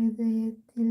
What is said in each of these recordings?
ഹൃദയത്തിൽ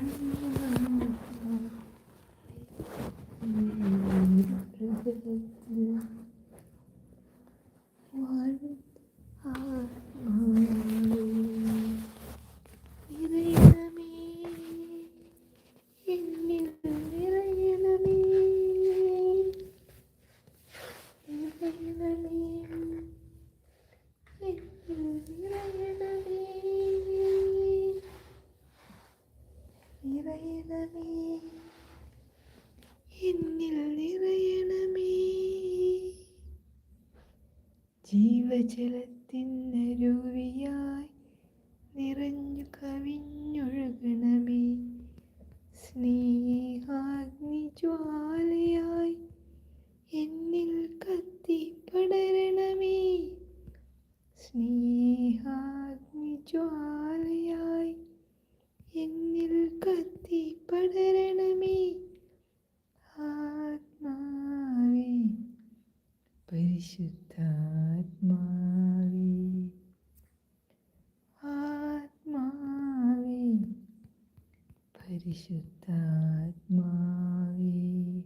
one. ജീവജലത്തിനരുവിയായി നിറഞ്ഞു കവിഞ്ഞൊഴുകണമേ. സ്നേഹാഗ്നി ജ്വാലയായി എന്നിൽ കത്തിപ്പടരണമേ സ്നേഹാഗ്നി ജ്വാലയായി എന്നിൽ കത്തി കത്തിപ്പടരണമേ ആത്മാവേ പരിശുദ്ധാത്മാവേ ആത്മാവേ. പരിശുദ്ധാത്മാവേ.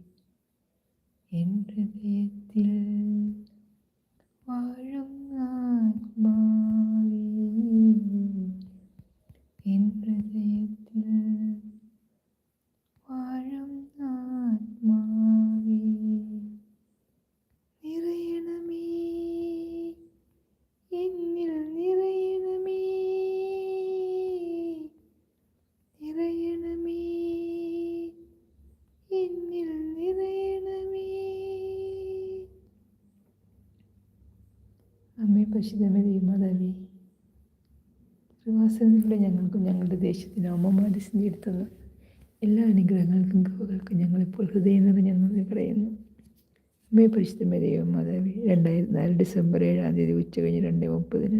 എൻ ഹൃദയത്തിൽ ദേശത്തിനും അമ്മമാരെ സ്നേഹിത്തുന്ന എല്ലാ അനുഗ്രഹങ്ങൾക്കും കൃപകൾക്കും ഞങ്ങളിപ്പോൾ ഹൃദയം നിറഞ്ഞ നന്ദി പറയുന്നു. അമ്മേ പരിശുദ്ധമേ മാതാവി രണ്ടായിരത്തി നാല് ഡിസംബർ ഏഴാം തീയതി ഉച്ച കഴിഞ്ഞ് രണ്ട് മുപ്പതിന്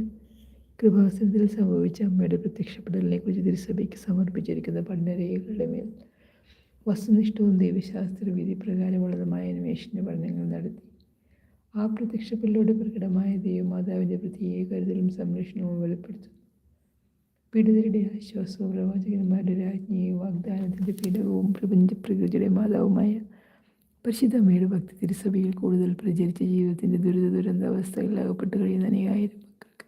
കൃപാസനത്തിൽ സംഭവിച്ച അമ്മയുടെ പ്രത്യക്ഷപ്പെടലിനെ കുറിച്ച് തിരുസഭയ്ക്ക് സമർപ്പിച്ചിരിക്കുന്ന പഠനരേഖകളുടെ മേൽ വസ്തുനിഷ്ഠവും ദൈവശാസ്ത്ര വിധി പ്രകാരമുള്ളതുമായ അന്വേഷണ പഠനങ്ങൾ നടത്തി. ആ പ്രത്യക്ഷപ്പെടലോട് പ്രകടമായ ദൈവമാതാവിന്റെ പ്രത്യേക കരുതലും സംരക്ഷണവും വെളിപ്പെടുത്തുന്നു. പീഡിതരുടെ ആശ്വാസവും പ്രവാചകന്മാരുടെ രാജ്ഞിയും വാഗ്ദാനത്തിന്റെ പീഡകവും പ്രപഞ്ച പ്രകൃതിയുടെ മാതാവുമായ പരിശുദ്ധമ്മയുടെ ഭക്തി തിരുസഭയിൽ കൂടുതൽ പ്രചരിച്ച ജീവിതത്തിന്റെ ദുരിത ദുരന്താവസ്ഥകളിൽ അകപ്പെട്ട് കഴിയുന്ന അനേകായിരം മക്കൾക്ക്.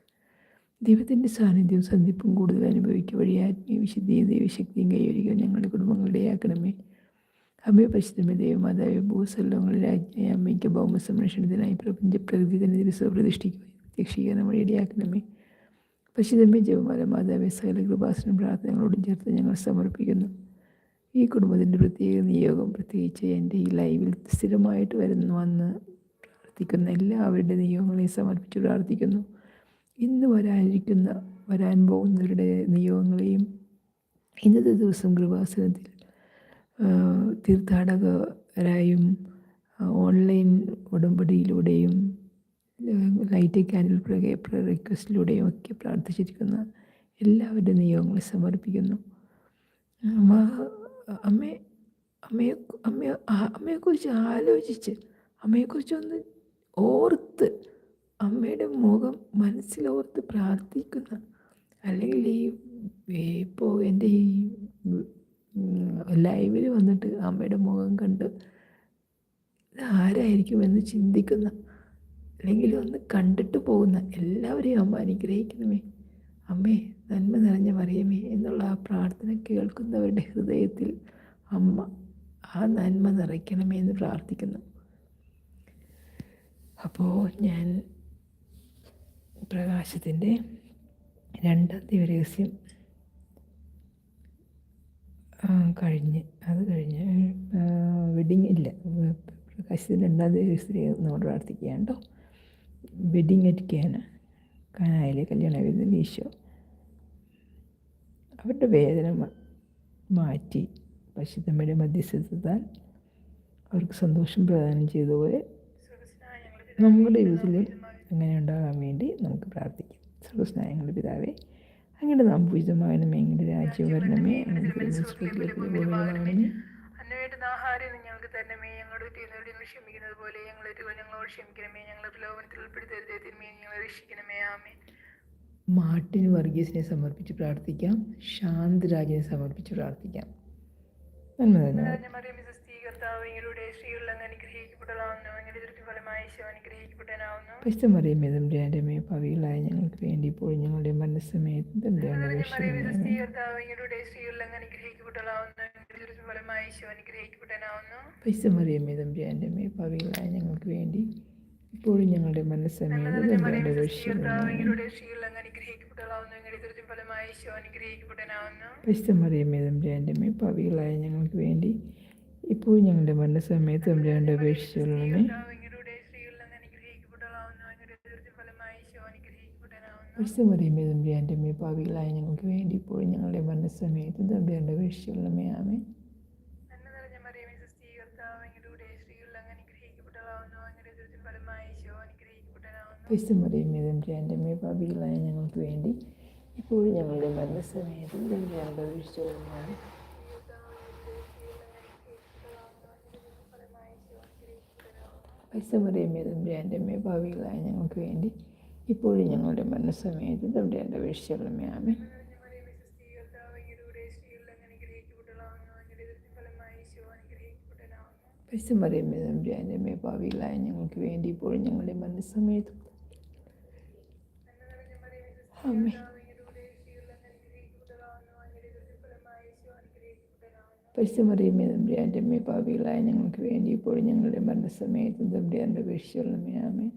ദൈവത്തിന്റെ സാന്നിധ്യവും സന്ധിപ്പും കൂടുതൽ അനുഭവിക്കുക വഴി ആത്മീയ വിശുദ്ധിയും ദൈവശക്തിയും കൈവരിക്കുക ഞങ്ങളുടെ കുടുംബങ്ങളുടെ ആക്കണമേ അമ്മയെ പരിശുദ്ധമേ ദൈവമാതാവ് ഭൂസല്ലങ്ങളിൽ രാജ്ഞിയെ അമ്മയ്ക്ക് ഭൗമ സംരക്ഷണത്തിനായി പ്രപഞ്ച പ്രകൃതി തന്നെ തിരുസഭ പ്രതിഷ്ഠിക്കുക പ്രത്യക്ഷീകരണം വഴി പരിശുദ്ധമേ ജപമാല മാതാവേ സകല കൃപാസനം പ്രാർത്ഥനകളോടും ചേർത്ത് ഞങ്ങൾ സമർപ്പിക്കുന്നു. ഈ കുടുംബത്തിന്റെ പ്രത്യേക നിയോഗം പ്രത്യേകിച്ച് എന്റെ ഈ ലൈവിൽ സ്ഥിരമായിട്ട് വരുന്നു വന്ന് പ്രാർത്ഥിക്കുന്ന എല്ലാവരുടെ നിയോഗങ്ങളെയും സമർപ്പിച്ച് പ്രാർത്ഥിക്കുന്നു. ഇന്ന് വരാനിരിക്കുന്ന വരാൻ പോകുന്നവരുടെ നിയോഗങ്ങളെയും ഇന്നത്തെ ദിവസം കൃപാസനത്തിൽ തീർത്ഥാടകരായും ഓൺലൈൻ ഉടമ്പടിയിലൂടെയും ലൈറ്റ് ക്യാൻഡിൽ റിക്വസ്റ്റിലൂടെയും ഒക്കെ പ്രാർത്ഥിച്ചിരിക്കുന്ന എല്ലാവരുടെ നിയോഗങ്ങളെ സമർപ്പിക്കുന്നു. അമ്മ അമ്മയെ അമ്മയെ അമ്മയെ അമ്മയെക്കുറിച്ച് ആലോചിച്ച് അമ്മയെക്കുറിച്ചൊന്ന് ഓർത്ത് അമ്മയുടെ മുഖം മനസ്സിലോർത്ത് പ്രാർത്ഥിക്കുന്ന അല്ലെങ്കിൽ ഈ ഇപ്പോൾ എന്റെ ഈ ലൈവിൽ വന്നിട്ട് അമ്മയുടെ മുഖം കണ്ട് ആരായിരിക്കും എന്ന് ചിന്തിക്കുന്ന അല്ലെങ്കിൽ ഒന്ന് കണ്ടിട്ട് പോകുന്ന എല്ലാവരെയും അമ്മ അനുഗ്രഹിക്കണമേ. അമ്മേ നന്മ നിറഞ്ഞ മറിയമേ എന്നുള്ള ആ പ്രാർത്ഥന കേൾക്കുന്നവരുടെ ഹൃദയത്തിൽ അമ്മ ആ നന്മ നിറയ്ക്കണമേ എന്ന് പ്രാർത്ഥിക്കുന്നു. അപ്പോൾ ഞാൻ പ്രകാശത്തിന്റെ രണ്ടാം ദിവരഹസ്യം കഴിഞ്ഞ് അത് കഴിഞ്ഞ് വെഡിങ് ഇല്ല പ്രകാശത്തിന്റെ രണ്ടാം ദിവസം നമ്മൾ പ്രാർത്ഥിക്കുകയാണ് കേട്ടോ. വെഡിങ് കാന കാനായിലെ കല്യാണ വരുന്ന ഈശോ. അവരുടെ വേദന മാറ്റി പശുത്തമ്മയുടെ മധ്യസ്ഥത്താൽ അവർക്ക് സന്തോഷം പ്രദാനം ചെയ്തതുപോലെ നമ്മുടെ ജീവിതത്തിലും അങ്ങനെ ഉണ്ടാകാൻ വേണ്ടി നമുക്ക് പ്രാർത്ഥിക്കാം. സർവസ്നായങ്ങളുടെ പിതാവേ അങ്ങനെ നാം പൂജിതമാകണമേ എങ്ങനെ രാജ്യം വരണമേ അങ്ങനെ തരണമേ ഞങ്ങളുടെ ചെയ്യുന്നവരോട് ഞങ്ങൾ ക്ഷമിക്കുന്നത് പോലെ ഞങ്ങളെ ഞങ്ങളോട് ക്ഷമിക്കണമേ ഞങ്ങളെ പ്രലോഭനത്തിൽ ഉൾപ്പെടുത്തരുത് തിന്മയെ ഞങ്ങളെ രക്ഷിക്കണമേ. ആമേ മാർട്ടിൻ വർഗീസിനെ സമർപ്പിച്ച് പ്രാർത്ഥിക്കാം. ശാന്തരാജിനെ സമർപ്പിച്ച് പ്രാർത്ഥിക്കാം. നന്മ തന്നെ പവികളായ ഞങ്ങൾക്ക് വേണ്ടി ഇപ്പോൾ ഞങ്ങളുടെ മനസ്സമയത്ത് തമ്പുരാന്റെ പരിസമറിയമേ ഞങ്ങൾക്ക് വേണ്ടി ഇപ്പോഴും ഞങ്ങളുടെ മനസ്സമേത തമ്പ്രാന്റെ പരിസമറിയമേ ഞങ്ങൾക്ക് വേണ്ടി ഇപ്പോഴും ഞങ്ങളുടെ മനസ്സമേത തമ്പ്രാന്റെ അപേക്ഷിച്ചുള്ളതിനെ അനുഗ്രഹിക്കപ്പെട്ടനാവുന്നു എന്റെ രേണ്ടമേ പാവികളായ ഞങ്ങൾക്ക് വേണ്ടി ഇപ്പോഴും ഞങ്ങളുടെ മനസ്സമയത്തും തമ്പുരാന്റെ അപേക്ഷിച്ചുള്ളമേ ആമേ നന്മ നിറഞ്ഞ മറിയമേ സ്വസ്ഥീകർത്താവ് എങ്ങളുടെ സ്ത്രീകളിൽ അങ്ങ് അനുഗ്രഹിക്കപ്പെട്ടതാവുന്നു അങ്ങനെ ഇതിற்கு ഫലമായി ഈശോ അനുഗ്രഹിക്കപ്പെട്ടനാവുന്നു പരിശുദ്ധമറിയമേതും രേണ്ടമേ പവികളായ ഞങ്ങൾക്ക് വേണ്ടി ഇപ്പോഴും ഞങ്ങളുടെ മരണസമയത്തും തമ്പുരാന്റെ അപേക്ഷിച്ചുള്ളമേ പരിസമറിയമേതും രേണ്ടമേ ഭാവികളായ ഞങ്ങൾക്ക് വേണ്ടി ഇപ്പോഴും ഞങ്ങളുടെ മരണസമയത്ത് എന്റെ അപേക്ഷിച്ചുള്ളമേ ആമേ പരിസമറിയമേതും രേണ്ടമേ ഭാവികളായ ഞങ്ങൾക്ക് വേണ്ടി ഇപ്പോഴും ഞങ്ങളുടെ മരണസമയത്ത് ആമേ പരിസമറിയമേതും അമ്മയെ ഭാവിയിലായ ഞങ്ങൾക്ക് വേണ്ടി ഇപ്പോഴും ഞങ്ങളുടെ മരണസമയത്ത് തമ്പുരാന്റെ അപേക്ഷിച്ചുള്ളമേ ആമേ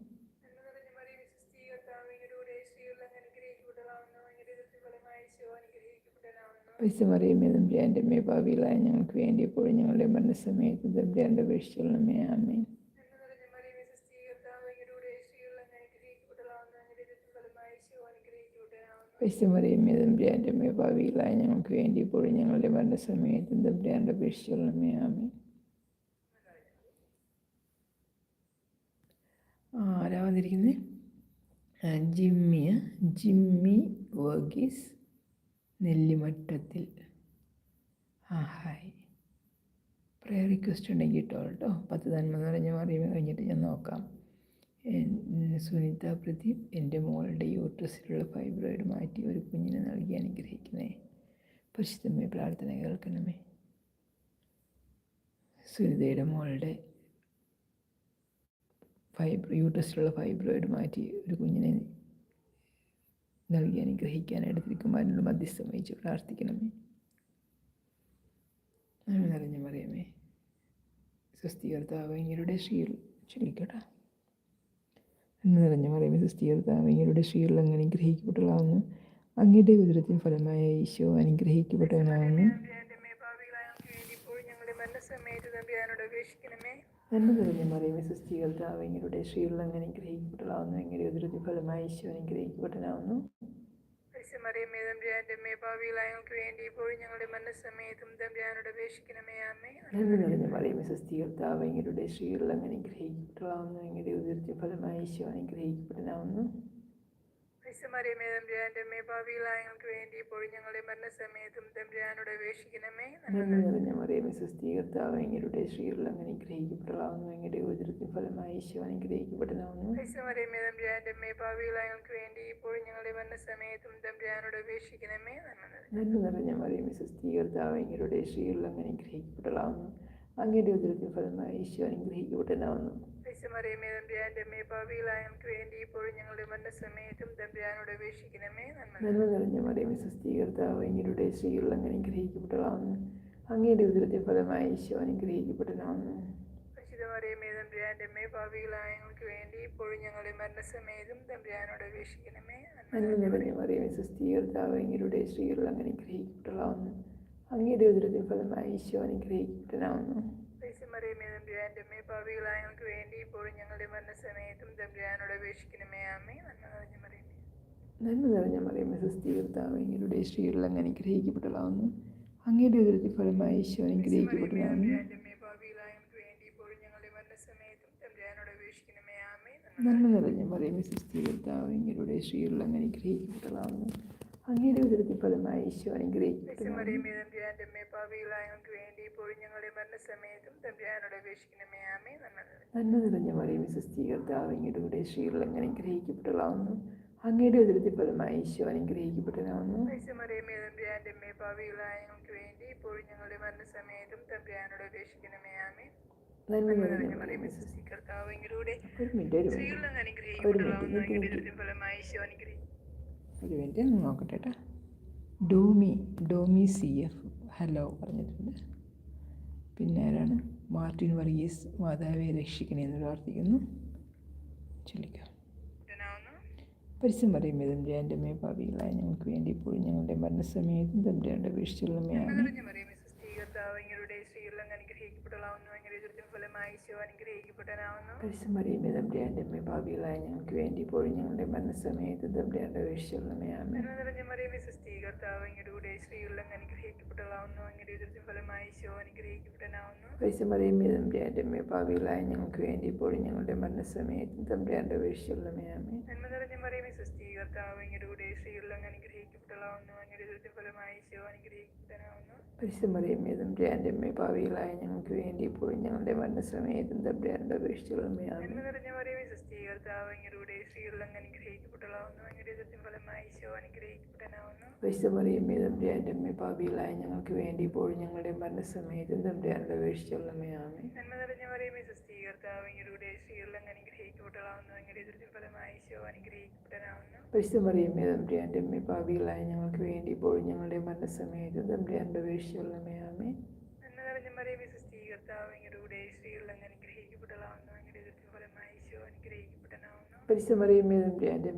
പരിസമറിയമേതും മേ ഭാവിയിലായ ഞങ്ങൾക്ക് വേണ്ടി ഇപ്പോഴും ഞങ്ങളുടെ മരണസമയത്ത് തമ്പുരാന്റെ അപേക്ഷിച്ചുള്ളമേ ആമേ പരിസമറിയമേതും മേ ഭാവിയിലായ ഞങ്ങൾക്ക് വേണ്ടി ഇപ്പോഴും ഞങ്ങളുടെ മരണസമയത്ത് തമ്പുരാന്റെ അപേക്ഷിച്ചുള്ളമേ ആമേ ആരാ വന്നിരിക്കുന്നത് ജിമ്മിയ. ജിമ്മി വർഗീസ്. നെല്ലിമറ്റത്തിൽ ആ ഹായ്. പ്രയർ റിക്വസ്റ്റ് ഉണ്ടെങ്കിൽ ഇട്ടോ കേട്ടോ. പത്ത് നന്മ നിറഞ്ഞ മറിയുമ്പോൾ കഴിഞ്ഞിട്ട് ഞാൻ നോക്കാം. സുനിത പ്രദീപ് എന്റെ മോളുടെ യൂട്രസിലുള്ള ഫൈബ്രോയിഡ് മാറ്റി ഒരു കുഞ്ഞിനെ നൽകി അനുഗ്രഹിക്കണേ. പരിശുദ്ധമേ പ്രാർത്ഥന കേൾക്കണമേ. സുനിതയുടെ മോളുടെ ഫൈബ്രോ യൂട്രസിലുള്ള ഫൈബ്രോയിഡ് മാറ്റി ഒരു കുഞ്ഞിനെ നൽകി അനുഗ്രഹിക്കാനായിട്ട് തിരുക്കുമാരനോട് മധ്യസ്ഥം വഹിച്ച് പ്രാർത്ഥിക്കണമേ. നന്മ നിറഞ്ഞ മറിയമേ സ്വസ്ഥീകർത്താവ് ഇങ്ങരുടെ ശ്രീയിൽ എന്ന് നന്മ നിറഞ്ഞ മറിയമേ സ്വസ്ഥീകർത്താവ് ഇങ്ങരുടെ ശ്രീയിൽ അങ്ങ് അനുഗ്രഹിക്കപ്പെട്ടതാവുന്നു അങ്ങയുടെ ഉദരത്തിൻ ഫലമായ ഈശോ അപേക്ഷിക്കണമേ നന്മ നിറഞ്ഞ മറിയമേ സ്വസ്ഥീകർത്താവ് ഇങ്ങരുടെ ശ്രീയിൽ അങ്ങ് അനുഗ്രഹിക്കപ്പെട്ടതാവുന്നു അങ്ങയുടെ ഉദരത്തിൽ ഫലമായ ഈശോ അനുഗ്രഹിക്കപ്പെട്ടവനാവുന്നു. പരിശുമറിയമേ തമ്പിയാന്റെ അമ്മേ ഭാവികളായ ഞങ്ങൾക്ക് വേണ്ടി ഇപ്പോഴും ഞങ്ങളുടെ മനസ്സമേതും തമ്പിയാനോട് അപേക്ഷിക്കണമേ അമ്മേ നന്മ നിറഞ്ഞ ഉദരത്തിൻ ഫലമായ ഈശോ അനുഗ്രഹിക്കപ്പെട്ടവനാവുന്നു പരിശുമറിയമേ തമ്പിയാന്റെ അമ്മേ ഞങ്ങൾക്ക് വേണ്ടി ഇപ്പോൾ ഞങ്ങളുടെ മരണസമയത്തും തമ്പിയാനോട് അപേക്ഷിക്കണമേ. മറിയമേ സ്വസ്ഥീകർത്താവ് ഇങ്ങയുടെ ശ്രീയിൽ അങ്ങ് അനുഗ്രഹിക്കപ്പെട്ടതാവുന്നു അങ്ങയുടെ ഉദരത്തിൻ ഫലമായ ഈശോ അമ്മേ ഭാവികളായ ഞങ്ങൾക്ക് വേണ്ടി ഇപ്പോൾ ഞങ്ങളുടെ മരണസമയത്തും തമ്പുരാനോട് അപേക്ഷിക്കണമേ. നന്മ നിറഞ്ഞ സ്വസ്ഥീകർത്താവ് അങ്ങനെ അനുഗ്രഹിക്കപ്പെട്ടതാവുന്നു അങ്ങയുടെ ഉദരത്തിൽ ഫലമായി ഈശോ പരിശുമറിയമേ തമ്പുരാന്റെ അമ്മേ ഞങ്ങൾക്ക് വേണ്ടി ഇപ്പോഴും ഞങ്ങളുടെ മരണസമയത്തും തമ്പ്രാനോട് അപേക്ഷിക്കണമേ. നന്മ. നിറഞ്ഞ സ്വസ്ഥീകർത്താവ് അങ്ങനെ അനുഗ്രഹിക്കപ്പെട്ടതാവുന്നു അങ്ങയുടെ ഉദരത്തെ ഫലമായി ഈശോ അമ്മേ ഞങ്ങൾക്ക് വേണ്ടി ഇപ്പോഴും ഞങ്ങളുടെ മരണസമയത്തും തമ്പുരാനോട് അപേക്ഷിക്കണമേ. നന്മ നന്മ നിറഞ്ഞ നിറഞ്ഞ മറിയം സ്വസ്ഥീകർത്താവ് എങ്ങളുടെ സ്ത്രീകളിൽ അങ്ങനെ അങ്ങയുടെ ഉദരത്തെ ഫലമായി ഈശോ പരിശുമറിയമേ തമ്പുരാന്റെ അമ്മേ പാപികളായ ഞങ്ങൾക്ക് വേണ്ടി ഇപ്പോഴും ഞങ്ങളുടെ മരണസമയത്തും തമ്പുരാനോട് അപേക്ഷിക്കണമേ അമ്മേ നന്മ നിറഞ്ഞ മറിയമേ. നന്മ നിറഞ്ഞ മറിയം സ്വസ്ഥീകർത്താവ് എങ്ങളുടെ സ്ത്രീകളിൽ അങ്ങനെ അനുഗ്രഹിക്കപ്പെട്ടതാവുന്നു അങ്ങയുടെ ഉദരത്തിൽ ഫലമായി ഈശോ അനുഗ്രഹിക്കപ്പെട്ടതാവുന്നു നന്മ നിറഞ്ഞ മറിയം സ്വസ്ഥീകർത്താവ് എങ്ങളുടെ സ്ത്രീകളിൽ അങ്ങനെ അനുഗ്രഹിക്കപ്പെട്ടതാവുന്നു അങ്ങയുടെ ഒരു ഫലമായി ഈശോ മറിയമേ നന്മ നിറഞ്ഞ നന്മ നിറഞ്ഞ മറിയം സ്വസ്ഥീകർത്താവ് അങ്ങയുടെ സ്ത്രീകളിൽ അങ്ങനെ ഗ്രഹിക്കപ്പെട്ടതാവുന്നു അങ്ങയുടെ ഉദരത്തിൽ ഫലമായി ഈശോ അനുഗ്രഹിക്കപ്പെട്ടതാവുന്നു നന്മ നിറഞ്ഞ നിറഞ്ഞ മറിയം മറിയമേ സുസ്ഥി കർത്താവ് എങ്കിലൂടെ ഒരു മിനിറ്റ് ഒരു മിനിറ്റ്. ഒരു മിനിറ്റ്, അങ്ങയുടെ ഒരു മിനിറ്റ് നോക്കട്ടെ കേട്ടോ ഡോമി ഡോമി സി എഫ്. ഹലോ പറഞ്ഞിട്ടുണ്ട്. പിന്നെ ആരാണ്? മാർട്ടിൻ വർഗീസ് മാതാവെ രക്ഷിക്കണേ എന്ന് പ്രാർത്ഥിക്കുന്നു. ചൊല്ലിക്കാം ാവുന്നു പറയും പറയുമ്പോൾ തമ്പുരാന്റെ മേ പാപികളായ ഞങ്ങൾക്ക് വേണ്ടി ഇപ്പോഴും ഞങ്ങളുടെ മരണസമയത്തും തമ്പുരാന്റെ അപേക്ഷിച്ചുള്ളമയാണ് മേ എങ്കിലൂടെ സ്ത്രീകളിൽ അനുഗ്രഹിക്കപ്പെട്ടതാവുന്നു അങ്ങയുടെ ദുരിതം ഫലമായി ഈശോ അനുഗ്രഹിക്കപ്പെട്ടനാവുന്നു പരിസം പറയുമ്പോൾ തമ്പുരാന്റെ മേ പാപികളായ ഞങ്ങൾക്ക് വേണ്ടി പോയി ഞങ്ങളുടെ മനസ്സമയത്ത് തമ്പുരാന്റെ അപേക്ഷിച്ചുള്ളമയാണ് നന്മ നിറഞ്ഞ മറിയമേ സുസ്ഥി കർത്താവ് എങ്കിലൂടെ സ്ത്രീകളിൽ അനുഗ്രഹിക്കപ്പെട്ടതാവുന്നു അങ്ങയുടെ ദുരിതം ഫലമായി ഈശോ അനുഗ്രഹിക്കപ്പെട്ടനാവുന്നു പരിസം പറയുമ്പോൾ തമ്പുരാന്റെ മേ ഞങ്ങൾക്ക് വേണ്ടി പോയി ഞങ്ങളുടെ മരണസമയത്തും തമ്പുരാന്റെ അപേക്ഷിച്ചുള്ളമയാണ് നന്മ നിറഞ്ഞ മറിയമേ സുസ്ഥി കർത്താവ് സ്ത്രീകളിൽ ഫലമായി ഈശോ അനുഗ്രഹിക്കപ്പെട്ടനാവുന്നു പരിശുമറിയമ്മേ തമ്പുരാന്റെ അമ്മേ പാവികളായ ഞങ്ങൾക്ക് വേണ്ടി ഇപ്പോഴും ഞങ്ങളുടെ മരണസമയത്തും പരിശുമറിയമ്മേ തമ്പുരാന്റെ അമ്മേ പാവികളായ ഞങ്ങൾക്ക് വേണ്ടി ഇപ്പോഴും ഞങ്ങളുടെ മരണസമയത്തും തമ്പുരാന്റെ അമ്മേ പാവികളായ ഞങ്ങൾക്ക് വേണ്ടി ഇപ്പോഴും ഞങ്ങളുടെ മരണസമയത്തും നന്മ നിറഞ്ഞ മറിയമേ സുസ്ഥി കർത്താവ് എങ്കിലൂടെ സ്ത്രീകളിൽ അനുഗ്രഹിക്കപ്പെട്ടതാവുന്നു അങ്ങയുടെ ദുരിതം ഫലമായി ഈശോ അനുഗ്രഹിക്കപ്പെട്ടനാവുന്നു പരിശുമറിയമ്മേ തമ്പുരാന്റെ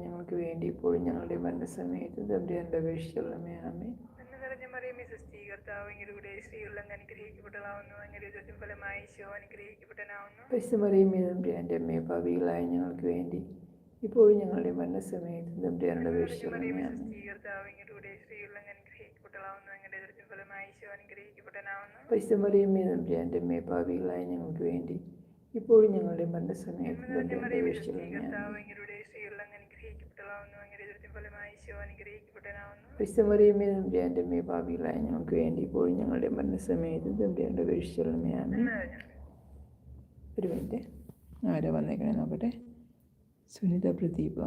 ഞങ്ങൾക്ക് വേണ്ടി ഇപ്പോഴും ഞങ്ങളുടെ മരണസമയത്ത് തമ്പുരാന്റെ അനുഗ്രഹിക്കപ്പെട്ടതാവുന്നു അങ്ങയുടെ ഈശോ തമ്പുരാന്റെ അമ്മേ പാവികളായ ഞങ്ങൾക്ക് വേണ്ടി ഇപ്പോഴും ഞങ്ങളുടെ മരണസമയത്ത് അപേക്ഷിച്ചുള്ളമ്മയാണ് അമ്മേ പാവികളായ ഞങ്ങൾക്ക് വേണ്ടി ഇപ്പോഴും ഞങ്ങളുടെ മരണസമയത്തും അമ്മേ പാവികളായ ഞങ്ങൾക്ക് വേണ്ടി ഇപ്പോഴും ഞങ്ങളുടെ മരണസമയത്തും തമ്പുരാനോട് അപേക്ഷിച്ചുള്ളമ്മയാണ് ഒരു മിനിറ്റ്. ആരാ വന്നേക്കണേ? നോക്കട്ടെ. സുനിത പ്രദീപ്.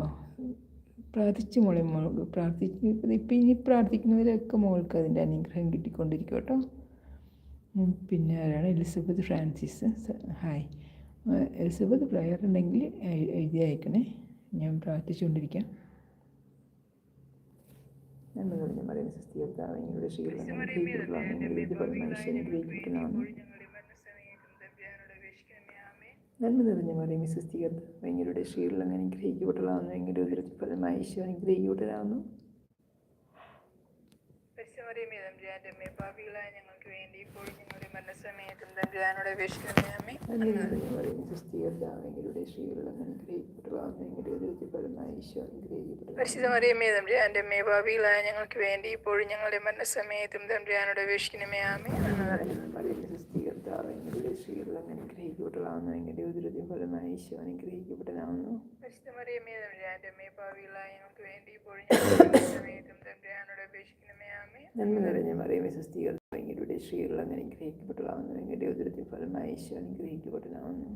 പ്രാർത്ഥിച്ച് മോളെ മോൾക്ക് പ്രാർത്ഥിച്ച് ഇപ്പം ഇനി പ്രാർത്ഥിക്കുന്നതിലൊക്കെ മോൾക്ക് അതിന്റെ അനുഗ്രഹം കിട്ടിക്കൊണ്ടിരിക്കും കേട്ടോ. പിന്നെ ആരാണ്? Elizabeth Francis. Hi. Elizabeth prayer ഉണ്ടെങ്കിൽ എഴുതി അയക്കണേ. ഞാൻ പ്രാർത്ഥിച്ചുകൊണ്ടിരിക്കാം. നന്മ നിറഞ്ഞ മറിയം സസ്തീകർത്താവ് നിങ്ങളുടെ ശീലം നന്മ നിറഞ്ഞ മറിയ മറിയമേ സൃഷ്ടികർത്ത ഭയങ്കരയുടെ ശ്രീകളിൽ അങ്ങനെ അനുഗ്രഹിക്കപ്പെട്ടതാവുന്നു എങ്ങനെ ഉദരത്തിൽ ഫലമായി ഈശോ അനുഗ്രഹിക്കപ്പെട്ടതാവുന്നു അമ്മേ ഞങ്ങൾക്ക് വേണ്ടി ഇപ്പോഴും ഞങ്ങളുടെ മരണസമയത്തും തമ്പുരാനോട് അപേക്ഷിക്കണമേ ആമേ ശ്രീകളിൽ അങ്ങനെ അനുഗ്രഹിക്കപ്പെട്ടതാവുന്നു എങ്ങനെ ഉദരത്തിൽ ഫലമായി ഈശോ അനുഗ്രഹിക്കപ്പെട്ടതാവുന്നു നന്മ നിറഞ്ഞ മറിയമേ സൃഷ്ടികർത്ത ഭയങ്കരയുടെ ശ്രീകളിൽ അങ്ങനെ അനുഗ്രഹിക്കപ്പെട്ടതാവുന്നു എങ്ങനെ ഉദരത്തിൽ ഫലമായി ഈശോ അനുഗ്രഹിക്കപ്പെട്ടതാവുന്നു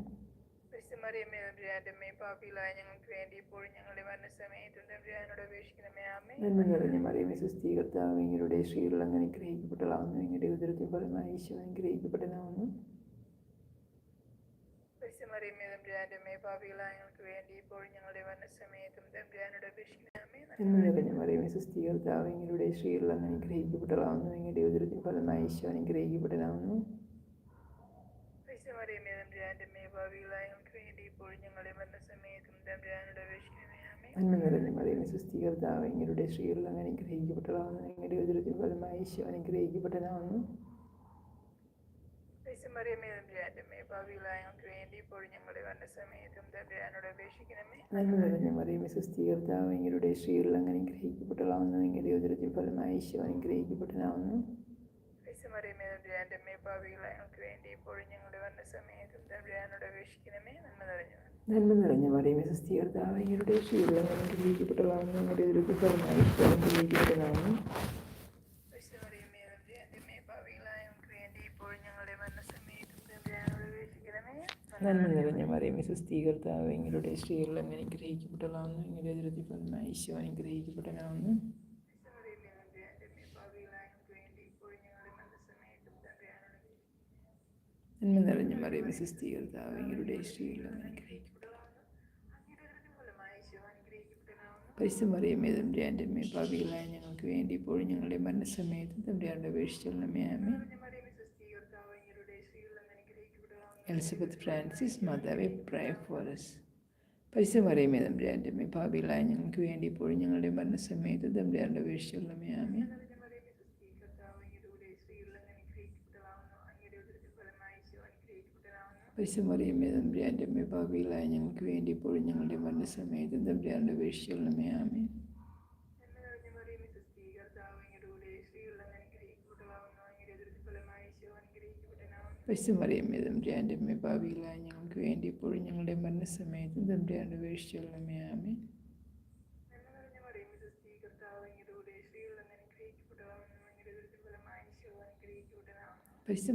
നന്മ നിറഞ്ഞ മറിയമേ സുസ്ഥീ കർത്താവ് നിങ്ങളുടെ സ്ത്രീകൾ അങ്ങനെ അനുഗ്രഹിക്കപ്പെട്ടതാവുന്നു ഫലമായി ഈശോ അനുഗ്രഹിക്കപ്പെട്ടതാവുന്നു പരിശുമറിയമേ തമ്പുരാന്റെ അമ്മേ പാപികളായ ഞങ്ങൾക്ക് വേണ്ടി ഇപ്പോൾ ഞങ്ങളുടെ വനസമയത്തും തമ്പുരാനോട് അപേക്ഷിക്കണമേ അനുഗ്രഹിക്കപ്പെട്ടതാവുന്നു നിങ്ങളുടെ ഉദരത്തിൽ ഫലമായി ഈശോ അനുഗ്രഹിക്കപ്പെട്ടതാവുന്നു പരിശുമറിയമേ തമ്പുരാന്റെ അമ്മേ പാപികളായ ഞങ്ങൾക്ക് വേണ്ടി ഇപ്പോൾ ഞങ്ങളുടെ വനസമയത്തും തമ്പുരാനോട് അപേക്ഷിക്കണമേ നന്മ നിറഞ്ഞ മറിയമേ അനുഗ്രഹിക്കപ്പെട്ടതാവുന്നു ഫലമായി ഈശോ അനുഗ്രഹിക്കപ്പെട്ടതാവുന്നു പരിശുമറിയമേ തമ്പുരാന്റെ അമ്മേ പാപികളായ ഞങ്ങൾക്ക് വേണ്ടി ഇപ്പോൾ ഞങ്ങളുടെ വന്നസമയത്തും തമ്പുരാനോട് അപേക്ഷിക്കണമേ. നന്മ നിറഞ്ഞ മറിയമേ സുസ്ഥീ കർത്താവ് നിങ്ങളുടെ അങ്ങനെ അനുഗ്രഹിക്കപ്പെട്ടതാവുന്നു നിങ്ങളുടെ ഉദരത്തിൽ ഫലമായി ഈശോ അനുഗ്രഹിക്കപ്പെട്ടതാവുന്നു പരിശുമറിയമേ തമ്പുരാന്റെ അമ്മേ പാപികളായ ഞങ്ങൾക്ക് വേണ്ടി ഇപ്പോൾ ഞങ്ങളുടെ വന്നസമയത്തും തമ്പുരാനോട് അപേക്ഷിക്കണമേ. നന്മ നിറഞ്ഞു നന്മ നിറഞ്ഞ മറിയമേ സുസ്ഥീ കർത്താവ് നിങ്ങളുടെ അങ്ങനെ അനുഗ്രഹിക്കപ്പെട്ടതാവുന്നു നിങ്ങളുടെ ഉദരത്തിൽ ഫലമായി ഈശോ അനുഗ്രഹിക്കപ്പെട്ടതാവുന്നു പരിശുമറിയമേ തമ്പുരാന്റെ അമ്മേ പാപികളായ ഞങ്ങൾക്ക് വേണ്ടി ഇപ്പോൾ ഞങ്ങളുടെ വന്നസമയത്തും തമ്പുരാനോട് അപേക്ഷിക്കണമേ നന്മ നിറഞ്ഞ മറിയമേ സുസ്ഥീ കർത്താവ് നിങ്ങളുടെ സ്ത്രീകൾ അങ്ങനെ അനുഗ്രഹിക്കപ്പെട്ടതാവുന്നു നിങ്ങളുടെ ഉദരത്തിൽ ഫലമായി ഈശോ തമ്പുരാനോട് നന്മ നിറഞ്ഞ മറിയമേ സുസ്ഥീ കർത്താവ് നിങ്ങളുടെ സ്ത്രീകൾ അങ്ങനെ പരിശുദ്ധ മറിയമേ തമ്പുരാന്റെ അമ്മേ പാപികളായ ഞങ്ങൾക്ക് വേണ്ടി ഇപ്പോഴും ഞങ്ങളുടെ മരണസമയത്ത് തമ്പുരാന്റെ അപേക്ഷിച്ചുള്ള ആമേ മറിയമേ സുസ്ഥീകർത്താവ് ഞങ്ങളുടെ സ്ത്രീകൾ അനുഗ്രഹിക്കപ്പെടാവുന്നു എലിസബത്ത് ഫ്രാൻസിസ് മാതാവെ പ്രേ ഫോറസ്. പരിശുദ്ധ പറയുമേ തമ്പുരാന്റെ അമ്മ പാപികളായ ഞങ്ങൾക്ക് വേണ്ടി ഇപ്പോഴും ഞങ്ങളുടെ മരണസമയത്ത് തമ്പുരാന്റെ അപേക്ഷിച്ചുള്ളമേ ആമേ പരിശുദ്ധ മറിയമേ തമ്പുരാന്റെ അമ്മേ പാപികളായ ഞങ്ങൾക്ക് വേണ്ടി ഇപ്പോഴും ഞങ്ങളുടെ മരണസമയത്ത് തമ്പുരാന്റെ അപേക്ഷിച്ചുള്ളമേ ആമേ നന്മ നിറഞ്ഞ മറിയമേ സുസ്ഥീകർത്താവ് ഞങ്ങളുടെ സ്ത്രീകൾ അനുഗ്രഹിക്കപ്പെടാവുന്നു അങ്ങയുടെ ഉദരത്തിൽ ഫലമായി ഈശോ മറിയമേ തമ്പുരാന്റെ അമ്മേ പാപികളായ ഞങ്ങൾക്ക് വേണ്ടി ഇപ്പോഴും ഞങ്ങളുടെ മരണസമയത്ത് തമ്പുരാന്റെ അപേക്ഷിച്ചുള്ളമേ ആമേ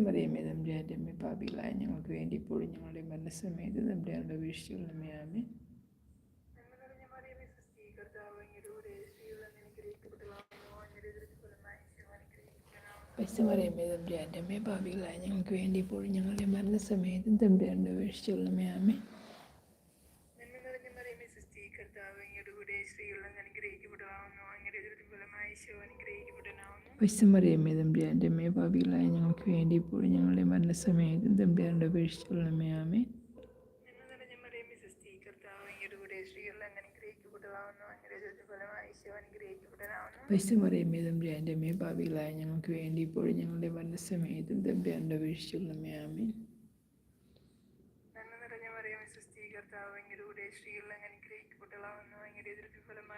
മറിയമേ തമ്പുരാന്റെ അമ്മേ പാപികളായ ഞങ്ങൾക്ക് വേണ്ടി ഇപ്പോഴും ഞങ്ങളുടെ മരണസമയത്ത് തമ്പുരാന്റെ അപേക്ഷിച്ചുള്ളമേ ആമേ നന്മ നിറഞ്ഞ മറിയമേ സുസ്ഥീകർത്താവ് ഞങ്ങളുടെ സ്ത്രീകൾ അനുഗ്രഹിക്കപ്പെടാവുന്നു അങ്ങയുടെ ഉദരത്തിൽ ഫലമായി ഈശോ അമ്മയെ തമ്പുരാന്റെ അമ്മേ പാപികളായ ഞങ്ങൾക്ക് വേണ്ടി ഇപ്പോഴും ഞങ്ങളുടെ മരണസമയത്ത് തമ്പുരാന്റെ അപേക്ഷിച്ചുള്ളമേ അനുഗ്രഹിക്കപ്പെടാവുന്നു പരിശുദ്ധ മറിയമേ തമ്പുരാന്റെ അമ്മേ പാപികളായ ഞങ്ങൾക്ക് വേണ്ടി ഇപ്പോഴും ഞങ്ങളുടെ മരണസമയത്ത് തമ്പുരാന്റെ അപേക്ഷിച്ചുള്ളമേ ആമേ നന്മ നിറഞ്ഞ മറിയമേ സുസ്ഥീകർത്താവ് ഞങ്ങളുടെ സ്ത്രീകൾ അനുഗ്രഹിക്കപ്പെടാവുന്നു അങ്ങയുടെ ഉദരത്തിൽ ഫലമായി ഈശോ അനുഗ്രഹിക്കപ്പെടാവുന്നു പരിശുദ്ധ മറിയമേ തമ്പുരാന്റെ അമ്മേ പാപികളായ ഞങ്ങൾക്ക് വേണ്ടി ഇപ്പോഴും ഞങ്ങളുടെ മരണസമയത്ത് തമ്പുരാന്റെ അപേക്ഷിച്ചുള്ളമേ തമ്പി എന്റെ അമ്മയെ മറിയമേ ഞങ്ങൾക്ക് വേണ്ടി ഇപ്പോഴും ഞങ്ങളുടെ അങ്ങയുടെ തമ്പി എന്റെ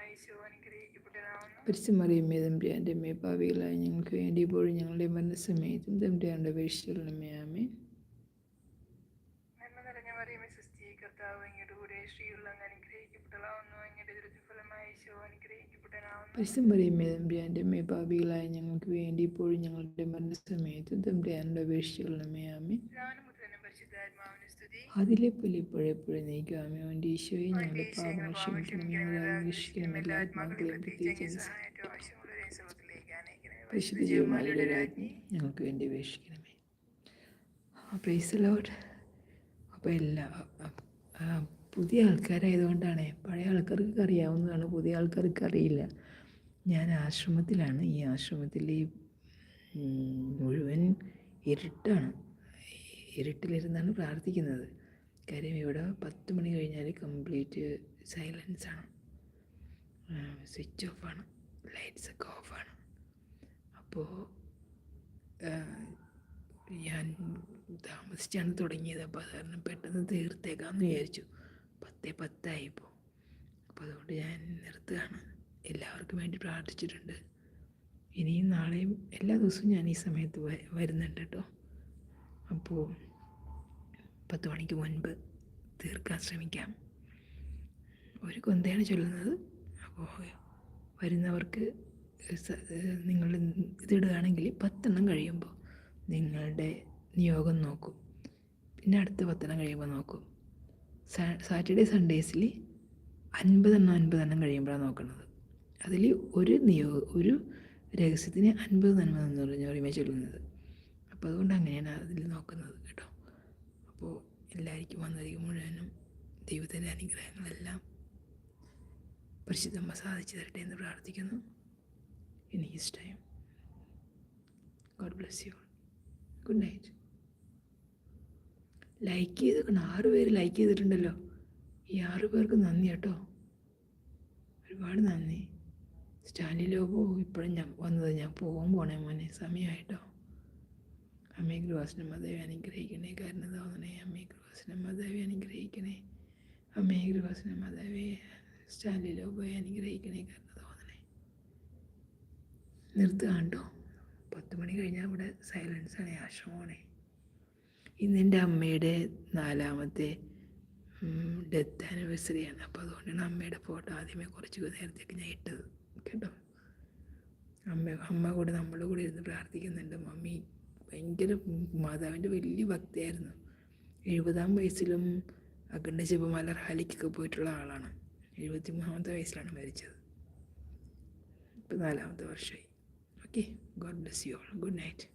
ഈശോ അനുഗ്രഹിക്കപ്പെടാവുന്നു പരിശുദ്ധ തമ്പി എന്റെ അമ്മയെ പാപികളായ ഞങ്ങൾക്ക് വേണ്ടി ഇപ്പോഴും ഞങ്ങളുടെ മരണസമയത്തും തമ്പുരാന്റെ അപേക്ഷിച്ചുള്ളമേ ആമേ നന്മ നിറഞ്ഞ മറിയമേ സുസ്ഥീകർത്താവ് അനുഗ്രഹിക്കപ്പെടാവുന്നു അനുഗ്രഹിക്കപ്പെടാവുന്നു എന്റെ പാപികളായ ഞങ്ങൾക്ക് വേണ്ടി ഇപ്പോഴും ഞങ്ങളുടെ മരണസമയത്ത് തമ്പുരാന്റെ അപേക്ഷിച്ചുള്ളമേ ആമേ അതിലെ പോലെ ഇപ്പോഴെപ്പോഴും നീക്കാമേ അവന്റെ ഈശോയെ ഞങ്ങളുടെ പാപങ്ങൾ ക്ഷമിക്കണം അന്വേഷിക്കണം എല്ലാ ആത്മാക്കളെയും പ്രത്യേകിച്ച് പരിശുദ്ധ ജീവമാലയുടെ രാജ്ഞി ഞങ്ങൾക്ക് വേണ്ടി അപേക്ഷിക്കണമേ. പ്രൈസ് ലോഡ് അപ്പോൾ എല്ലാ പുതിയ ആൾക്കാരായതുകൊണ്ടാണ് പഴയ ആൾക്കാർക്ക് അറിയാവുന്നതാണ് പുതിയ ആൾക്കാർക്ക് അറിയില്ല. ഞാൻ ആശ്രമത്തിലാണ്. ഈ ആശ്രമത്തിലെ മുഴുവൻ ഇരുട്ടാണ്. ഇരുട്ടിലിരുന്നാണ് പ്രാർത്ഥിക്കുന്നത്. കാര്യം ഇവിടെ പത്ത് മണി കഴിഞ്ഞാൽ കംപ്ലീറ്റ് സൈലൻസ് ആണ് സ്വിച്ച് ഓഫാണ്. ലൈറ്റ്സ് ഒക്കെ ഓഫാണ്. അപ്പോൾ ഞാൻ താമസിച്ചാണ് തുടങ്ങിയത്. അപ്പോൾ അത് കാരണം പെട്ടെന്ന് തീർത്തേക്കാമെന്ന് വിചാരിച്ചു. പത്തേ പത്തായിപ്പോൾ അപ്പോൾ അതുകൊണ്ട് ഞാൻ നിർത്തുകയാണ്. എല്ലാവർക്കും വേണ്ടി പ്രാർത്ഥിച്ചിട്ടുണ്ട്. ഇനിയും നാളെയും എല്ലാ ദിവസവും ഞാൻ ഈ സമയത്ത് വരുന്നുണ്ട് കേട്ടോ അപ്പോൾ പത്ത് മണിക്ക് മുൻപ് തീർക്കാൻ ശ്രമിക്കാം. ഒരു കൊന്തയാണ് ചൊല്ലുന്നത്. അപ്പോൾ വരുന്നവർക്ക് നിങ്ങൾ ഇതിടുകയാണെങ്കിൽ പത്തെണ്ണം കഴിയുമ്പോൾ നിങ്ങളുടെ നിയോഗം നോക്കും. പിന്നെ അടുത്ത പത്തെണ്ണം കഴിയുമ്പോൾ നോക്കും. സാറ്റർഡേ സൺഡേസിൽ അൻപതെണ്ണം അൻപതെണ്ണം കഴിയുമ്പോഴാണ് നോക്കുന്നത് അതിൽ ഒരു നിയോഗ ഒരു രഹസ്യത്തിന് അൻപത് നന്മ എന്ന് പറഞ്ഞ പറയുമ്പോൾ ചൊല്ലുന്നത് അപ്പോൾ അതുകൊണ്ട് അങ്ങനെയാണ് അതിൽ നോക്കുന്നത് കേട്ടോ. അപ്പോൾ എല്ലാവർക്കും വന്നിരിക്കും മുഴുവനും ദൈവത്തിന്റെ അനുഗ്രഹങ്ങളെല്ലാം പരിശുദ്ധമ്മ സാധിച്ചു തരട്ടെ എന്ന് പ്രാർത്ഥിക്കുന്നു. His time God bless you good night like ചെയ്തേക്കണം ആറ് പേര് ലൈക്ക് ചെയ്തിട്ടുണ്ടല്ലോ. ഈ ആറ് പേർക്ക് നന്ദി കേട്ടോ. ഒരുപാട് നന്ദി. സ്റ്റാൻലി പോകും. ഇപ്പോഴും ഞാൻ വന്നത് ഞാൻ പോകാൻ പോണേ മോനെ. സമയമായിട്ടോ അമ്മേ ഗൃഹാസനം മതവി അനുഗ്രഹിക്കണേ. കാരണം തോന്നണേ അമ്മേ ഗൃഹാസനം മതവി അനുഗ്രഹിക്കണേ. അമ്മേ ഗൃഹാസനം മതവി സ്റ്റാൻലി പോയി അനുഗ്രഹിക്കണേ. കാരണം തോന്നണേ നിർത്തുക കേട്ടോ പത്ത് മണി കഴിഞ്ഞാൽ ഇവിടെ സൈലൻസാണ് ആശ്രമമാണേ ഇന്ന് എന്റെ അമ്മയുടെ നാലാമത്തെ ഡെത്ത് ആനിവേഴ്സറിയാണ് അപ്പോൾ അതുകൊണ്ടാണ് അമ്മയുടെ ഫോട്ടോ ആദ്യമേ കുറച്ച് നേരത്തേക്ക് ഞാൻ ഇട്ടത്. കേട്ടോ. അമ്മ അമ്മ കൂടെ നമ്മൾ കൂടെ ഇരുന്ന് പ്രാർത്ഥിക്കുന്നുണ്ട്. മമ്മി ഭയങ്കര മാതാവിന്റെ വലിയ ഭക്തിയായിരുന്നു. എഴുപതാം വയസ്സിലും അഖണ്ഡ ജപമാല റാലിക്കൊക്കെ പോയിട്ടുള്ള ആളാണ്. എഴുപത്തി മൂന്നാമത്തെ വയസ്സിലാണ് മരിച്ചത്. ഇപ്പം നാലാമത്തെ വർഷമായി. Okay God bless you all good night